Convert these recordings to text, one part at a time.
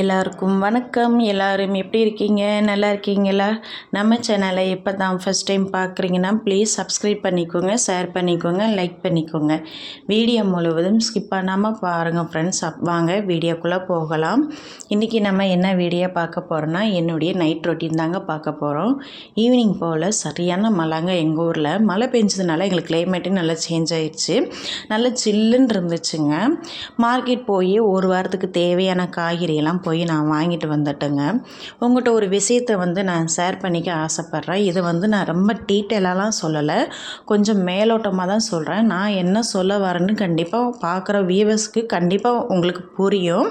எல்லாருக்கும் வணக்கம். எல்லாரும் எப்படி இருக்கீங்க? நல்லா இருக்கீங்களா? நம்ம சேனலை இப்போ தான் ஃபஸ்ட் டைம் பார்க்குறீங்கன்னா ப்ளீஸ் சப்ஸ்கிரைப் பண்ணிக்கோங்க ஷேர் பண்ணிக்கோங்க லைக் பண்ணிக்கோங்க. வீடியோ முழுவதும் ஸ்கிப் பண்ணாமல் பாருங்கள் ஃப்ரெண்ட்ஸ் வாங்க வீடியோக்குள்ளே போகலாம். இன்றைக்கி நம்ம என்ன வீடியோ பார்க்க போகிறோன்னா என்னுடைய நைட் ரொட்டீன் தாங்க பார்க்க போகிறோம் ஈவினிங் போல் சரியான மழைங்க எங்கள் ஊரில். மழை பெஞ்சதுனால எங்களுக்கு கிளைமேட்டு நல்லா சேஞ்ச் ஆயிடுச்சு. நல்லா சில்லுன்னு இருந்துச்சுங்க. மார்க்கெட் போய் ஒரு வாரத்துக்கு தேவையான காய்கறியெல்லாம் போய் நான் வாங்கிட்டு வந்துட்டேங்க. உங்கள்கிட்ட ஒரு விஷயத்தை வந்து நான் ஷேர் பண்ணிக்க ஆசைப்பட்றேன். இது வந்து நான் ரொம்ப டீட்டெயிலாலாம் சொல்லலை. கொஞ்சம் மேலோட்டமாக தான் சொல்கிறேன் நான் என்ன சொல்ல வரேன்னு கண்டிப்பாக பார்க்குற வியூவர்ஸ்க்கு கண்டிப்பாக உங்களுக்கு புரியும்.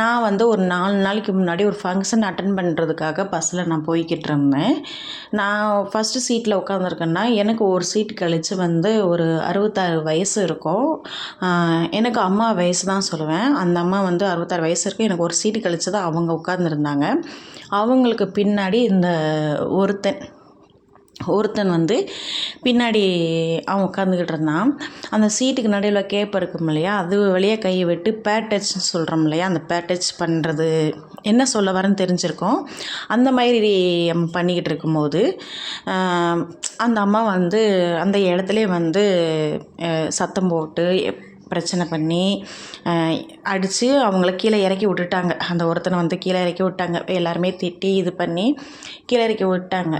நான் வந்து ஒரு நாலு நாளைக்கு முன்னாடி ஒரு ஃபங்க்ஷன் அட்டன் பண்ணுறதுக்காக பஸ்ஸில் நான் போய்கிட்டு இருந்தேன். நான் ஃபஸ்ட்டு சீட்டில் உட்காந்துருக்கேன்னா எனக்கு ஒரு சீட் கழித்து வந்து ஒரு அறுபத்தாறு வயசு இருக்கும். எனக்கு அம்மா வயசு தான் சொல்லுவேன். அந்த அம்மா வந்து அறுபத்தாறு வயசு இருக்கும் எனக்கு ஒரு சீட்டு கழித்து தான் அவங்க உட்காந்துருந்தாங்க அவங்களுக்கு பின்னாடி இந்த ஒருத்தன் ஒருத்தன் வந்து பின்னாடி அவன் உட்காந்துக்கிட்டு இருந்தான். அந்த சீட்டுக்கு நடுவில் கேப் இருக்கும் இல்லையா? அது வழியாக கையை விட்டு பேட்டச்னு சொல்கிறோம் இல்லையா? அந்த பேட்டச் பண்ணுறது என்ன சொல்ல வரேன்னு தெரிஞ்சிருக்கோம். அந்த மாதிரி பண்ணிக்கிட்டு இருக்கும்போது அந்த அம்மா வந்து அந்த இடத்துல வந்து சத்தம் போட்டு பிரச்சனை பண்ணி அடித்து அவங்கள கீழே இறக்கி விட்டுட்டாங்க. அந்த ஒருத்தனை வந்து கீழே இறக்கி விட்டாங்க. எல்லாருமே திட்டி இது பண்ணி கீழே இறக்கி விட்டாங்க.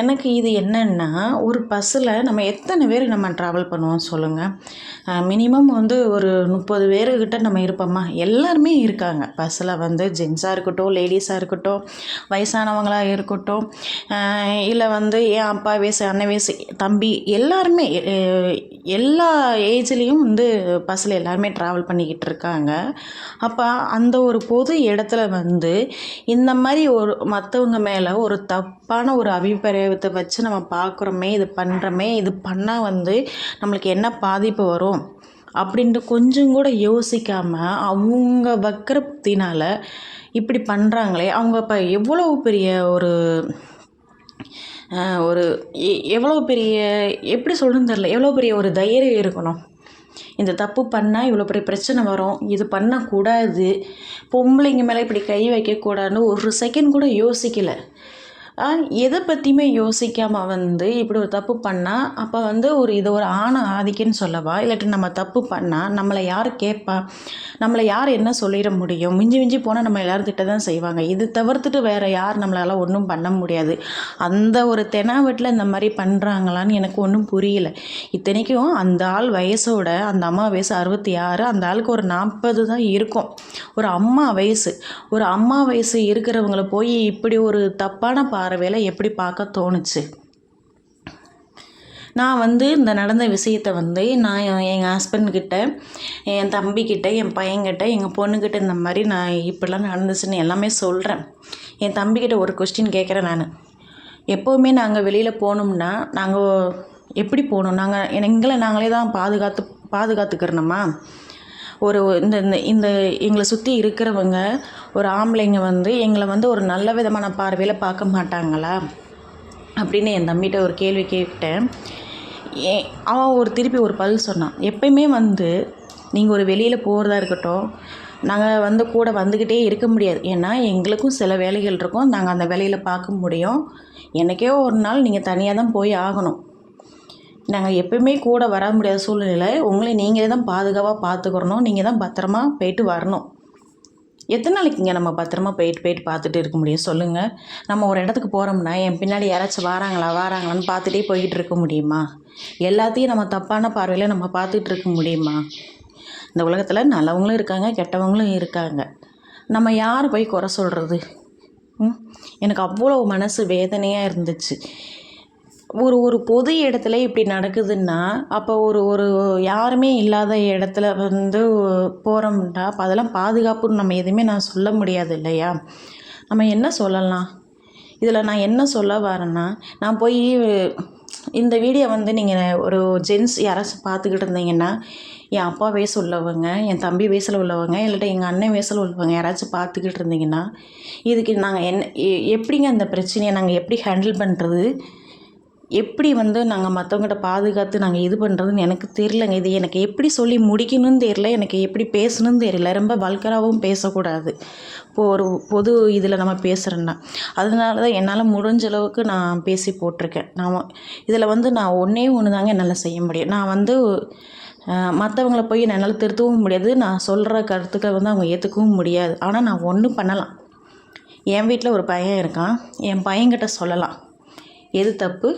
எனக்கு இது என்னன்னா ஒரு பஸ்ஸில் நம்ம எத்தனை பேர் நம்ம ட்ராவல் பண்ணுவோம் சொல்லுங்கள் மினிமம் வந்து ஒரு முப்பது பேருக்கிட்ட நம்ம இருப்போம்மா எல்லாருமே இருக்காங்க. பஸ்ஸில் வந்து ஜென்ஸாக இருக்கட்டும் லேடிஸாக இருக்கட்டும் வயசானவங்களாக இருக்கட்டும் இல்லை வந்து என் அப்பா வயசு அண்ணன் வயசு தம்பி எல்லாருமே எல்லா ஏஜ்லேயும் வந்து பஸ்ஸில் எல்லாருமே ட்ராவல் பண்ணிக்கிட்டு இருக்காங்க. அப்போ அந்த ஒரு பொது இடத்துல வந்து இந்த மாதிரி ஒரு மற்றவங்க மேலே ஒரு தப்பான ஒரு அபிப்பிராயத்தை வச்சு நம்ம பார்க்குறோமே இது பண்ணுறோமே இது பண்ணால் வந்து நம்மளுக்கு என்ன பாதிப்பு வரும்? அப்படின்ட்டு கொஞ்சம் கூட யோசிக்காமல் அவங்க வக்கரத்தினால் இப்படி பண்ணுறாங்களே அவங்க இப்போ எவ்வளோ பெரிய ஒரு ஒரு எ- எவ்வளோ பெரிய எப்படி சொல்கிறதுன்னு தெரில எவ்வளோ பெரிய ஒரு தைரியம் இருக்கணும். இந்த தப்பு பண்ணால் இவ்வளோ பெரிய பிரச்சனை வரும். இது பண்ணக்கூடாது. பொம்பளைங்க மேலே இப்படி கை வைக்கக்கூடாதுன்னு ஒரு செகண்ட் கூட யோசிக்கலை. எதை பற்றியுமே யோசிக்காமல் வந்து இப்படி ஒரு தப்பு பண்ணால் அப்போ வந்து ஒரு இது ஒரு ஆணை ஆதிக்கன்னு சொல்லவா? இல்லாட்டி நம்ம தப்பு பண்ணால் நம்மளை யார் கேட்பா? நம்மளை யார் என்ன சொல்லிட முடியும்? மிஞ்சி மிஞ்சி போனால் நம்ம எல்லாரும் திட்ட தான் செய்வாங்க. இது தவிர்த்துட்டு வேறு யார் நம்மளால் ஒன்றும் பண்ண முடியாது. அந்த ஒரு தெனாவட்டில் இந்த மாதிரி பண்ணுறாங்களான்னு எனக்கு ஒன்றும் புரியல. இத்தனைக்கும் அந்த ஆள் வயசோட அந்த அம்மா வயசு அறுபத்தி ஆறு அந்த ஆளுக்கு ஒரு நாற்பது தான் இருக்கும். ஒரு அம்மா வயசு. ஒரு அம்மா வயசு இருக்கிறவங்கள போய் இப்படி ஒரு தப்பான பார்வையில் எப்படி பார்க்க தோணுச்சு? நான் வந்து இந்த நடந்த விஷயத்தை வந்து நான் எங்கள் ஹஸ்பண்ட்கிட்ட என் தம்பிக்கிட்ட என் பையன்கிட்ட எங்கள் பொண்ணுக்கிட்ட இந்த மாதிரி நான் இப்படிலாம் நடந்துச்சுன்னு எல்லாமே சொல்கிறேன் என் தம்பிக்கிட்ட ஒரு கொஸ்டின் கேட்குறேன் நான். எப்போவுமே நாங்கள் வெளியில் போகணும்னா நாங்கள் எப்படி போகணும் நாங்கள் எங்களை நாங்களே தான் பாதுகாத்து பாதுகாத்துக்கிறணுமா? ஒரு இந்த இந்த இந்த எங்களை சுற்றி இருக்கிறவங்க ஒரு ஆம்பளைங்க வந்து எங்களை வந்து ஒரு நல்ல விதமான பார்வையில் பார்க்க மாட்டாங்களா? அப்படின்னு என் தம்பிகிட்ட ஒரு கேள்வி கேட்டேன். ஏ அவன் ஒரு திருப்பி ஒரு பதில் சொன்னான். எப்பயுமே வந்து நீங்கள் ஒரு வெளியில் போகிறதா இருக்கட்டும் நாங்கள் வந்து கூட வந்துக்கிட்டே இருக்க முடியாது. ஏன்னா எங்களுக்கும் சில வேலைகள் இருக்கும். நாங்கள் அந்த வேலையில் பார்க்க முடியும். எனக்கே ஒரு நாள் நீங்கள் தனியாக தான் போய் ஆகணும். நாங்கள் எப்பயுமே கூட வர முடியாத சூழ்நிலை உங்களை நீங்களே தான் பாதுகாப்பாக பார்த்துக்கிறணும் நீங்கள் தான் பத்திரமா போயிட்டு வரணும். எத்தனை நாளைக்குங்க நம்ம பத்திரமா போயிட்டு போயிட்டு பார்த்துட்டு இருக்க முடியும்? சொல்லுங்கள் நம்ம ஒரு இடத்துக்கு போகிறோம்னா என் பின்னாடி யாராச்சும் வராங்களா? வராங்களான்னு பார்த்துட்டே போய்கிட்டு இருக்க முடியுமா? எல்லாத்தையும் நம்ம தப்பான பார்வையில் நம்ம பார்த்துட்டு இருக்க முடியுமா? இந்த உலகத்தில் நல்லவங்களும் இருக்காங்க கெட்டவங்களும் இருக்காங்க. நம்ம யார் போய் குறை சொல்கிறது ம்? எனக்கு அவ்வளோ மனசு வேதனையாக இருந்துச்சு. ஒரு ஒரு பொது இடத்துல இப்படி நடக்குதுன்னா அப்போ ஒரு ஒரு யாருமே இல்லாத இடத்துல வந்து போகிறோம்னா அப்போ அதெல்லாம் பாதுகாப்புன்னு நம்ம எதுவுமே நான் சொல்ல முடியாது இல்லையா? நம்ம என்ன சொல்லலாம்? இதில் நான் என்ன சொல்ல வரேன்னா நான் போய் இந்த வீடியோ வந்து நீங்கள் ஒரு ஜென்ஸ் யாராச்சும் பார்த்துக்கிட்டு இருந்தீங்கன்னா என் அப்பா வயசு உள்ளவங்க என் தம்பி வயசில் உள்ளவங்க இல்லாட்டி எங்கள் அண்ணன் வயசில் உள்ளவங்க யாராச்சும் பார்த்துக்கிட்டு இருந்தீங்கன்னா இதுக்கு நாங்கள் என்ன எ- எப்படிங்க அந்த பிரச்சனையை நாங்கள் எப்படி ஹேண்டில் பண்ணுறது எப்படி வந்து நாங்கள் மற்றவங்ககிட்ட பாதுகாத்து நாங்கள் இது பண்ணுறதுன்னு எனக்கு தெரிலங்க இது எனக்கு எப்படி சொல்லி முடிக்கணும்னு தெரில எனக்கு எப்படி பேசணும்னு தெரியல. ரொம்ப வல்கராகவும் பேசக்கூடாது. இப்போ ஒரு பொது இதில் நம்ம பேசுகிறேன்னா அதனால தான் என்னால் முடிஞ்ச அளவுக்கு நான் பேசி போட்டிருக்கேன். நான் இதில் வந்து நான் ஒன்றே ஒன்று தாங்க என்னால் செய்ய முடியும். நான் வந்து மற்றவங்கள போய் என்னால் திருத்தவும் முடியாது. நான் சொல்கிற கருத்துக்களை வந்து அவங்க ஏற்றுக்கவும் முடியாது. ஆனால் நான் ஒன்றும் பண்ணலாம். என் வீட்டில் ஒரு பையன் இருக்கான். என் பையன்கிட்ட சொல்லலாம். எது தப்பு?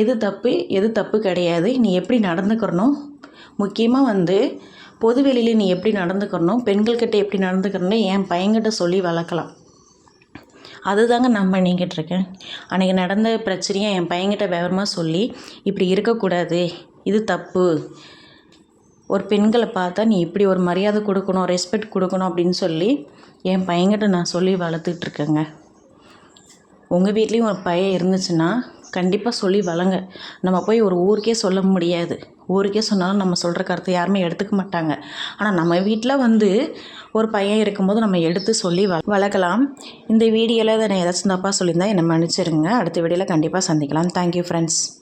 எது தப்பு எது தப்பு கிடையாது. நீ எப்படி நடந்துக்கிறணும் முக்கியமாக வந்து பொதுவெளியில் நீ எப்படி நடந்துக்கிறணும் பெண்கள்கிட்ட எப்படி நடந்துக்கிறணும் என் பையன்கிட்ட சொல்லி வளர்க்கலாம். அதுதாங்க நான் பண்ணிக்கிட்டு இருக்கேன் அன்றைக்கி நடந்த பிரச்சனையை என் பையன்கிட்ட விவரமாக சொல்லி இப்படி இருக்கக்கூடாது இது தப்பு. ஒரு பெண்களை பார்த்தா நீ இப்படி ஒரு மரியாதை கொடுக்கணும் ரெஸ்பெக்ட் கொடுக்கணும் அப்படின்னு சொல்லி என் பையன்கிட்ட நான் சொல்லி வளர்த்துட்ருக்கேங்க உங்கள் வீட்லேயும் ஒரு பையன் இருந்துச்சுன்னா கண்டிப்பாக சொல்லி வளங்க. நம்ம போய் ஒரு ஊருக்கே சொல்ல முடியாது. ஊருக்கே சொன்னாலும் நம்ம சொல்கிற கருத்தை யாருமே எடுத்துக்க மாட்டாங்க. ஆனால் நம்ம வீட்டில் வந்து ஒரு பையன் இருக்கும்போது நம்ம எடுத்து சொல்லி வ வளர்க்கலாம். இந்த வீடியோவில் நான் ஏதாச்சும் தப்பாக சொல்லியிருந்தால் என்னை மன்னிச்சிருங்க. அடுத்த வீடியோவில் கண்டிப்பாக சந்திக்கலாம். Thank you friends